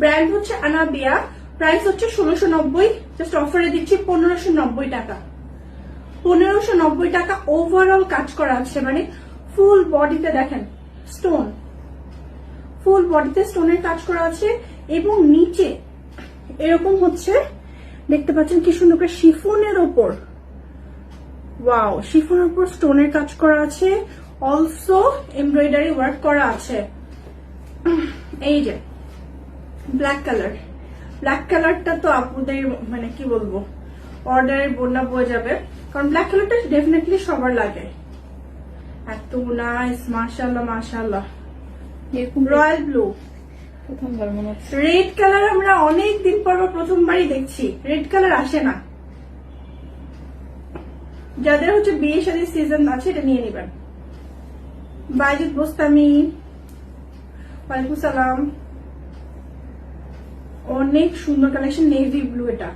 Brand হচ্ছে Anabia price হচ্ছে ষোলোশো নব্বই জাস্ট অফারে দিচ্ছি পনেরোশো নব্বই টাকা। পনেরোশো নব্বই টাকা ওভারঅল কাজ করা আছে মানে ফুল বডিতে দেখেন স্টোন ফুল বডিতে স্টোনের কাজ করা আছে, এবং নিচে এরকম হচ্ছে, দেখতে পাচ্ছেন কি সুন্দর করে শিফনের ওপর। ওয়াও শিফনের ওপর স্টোনের কাজ করা আছে অলসো এমব্রয়ডারি ওয়ার্ক করা আছে। এই যে ব্ল্যাক কালার ব্ল্যাক কালারটা তো আপুদের মানে কি বলব অর্ডারের বন্যা বয়ে যাবে। কারণ ব্ল্যাক কালারটা ডেফিনেটলি সবার লাগে। এত নাইস মাশাল্লাহ মাশাল্লাহ রয়্যাল ব্লু প্রথমবার মনে হচ্ছে। রেড কালার আমরা অনেক দিন পর প্রথমবারই দেখছি। রেড কালার আসে না। যাদের হচ্ছে বিয়ে শাদীর সিজন আছে এটা নিয়ে নেবেন। বাইজিদ বোস্তামি ওয়ালাইকুম সালাম। অনেক সুন্দর কালেকশন নেভি ব্লু এটা।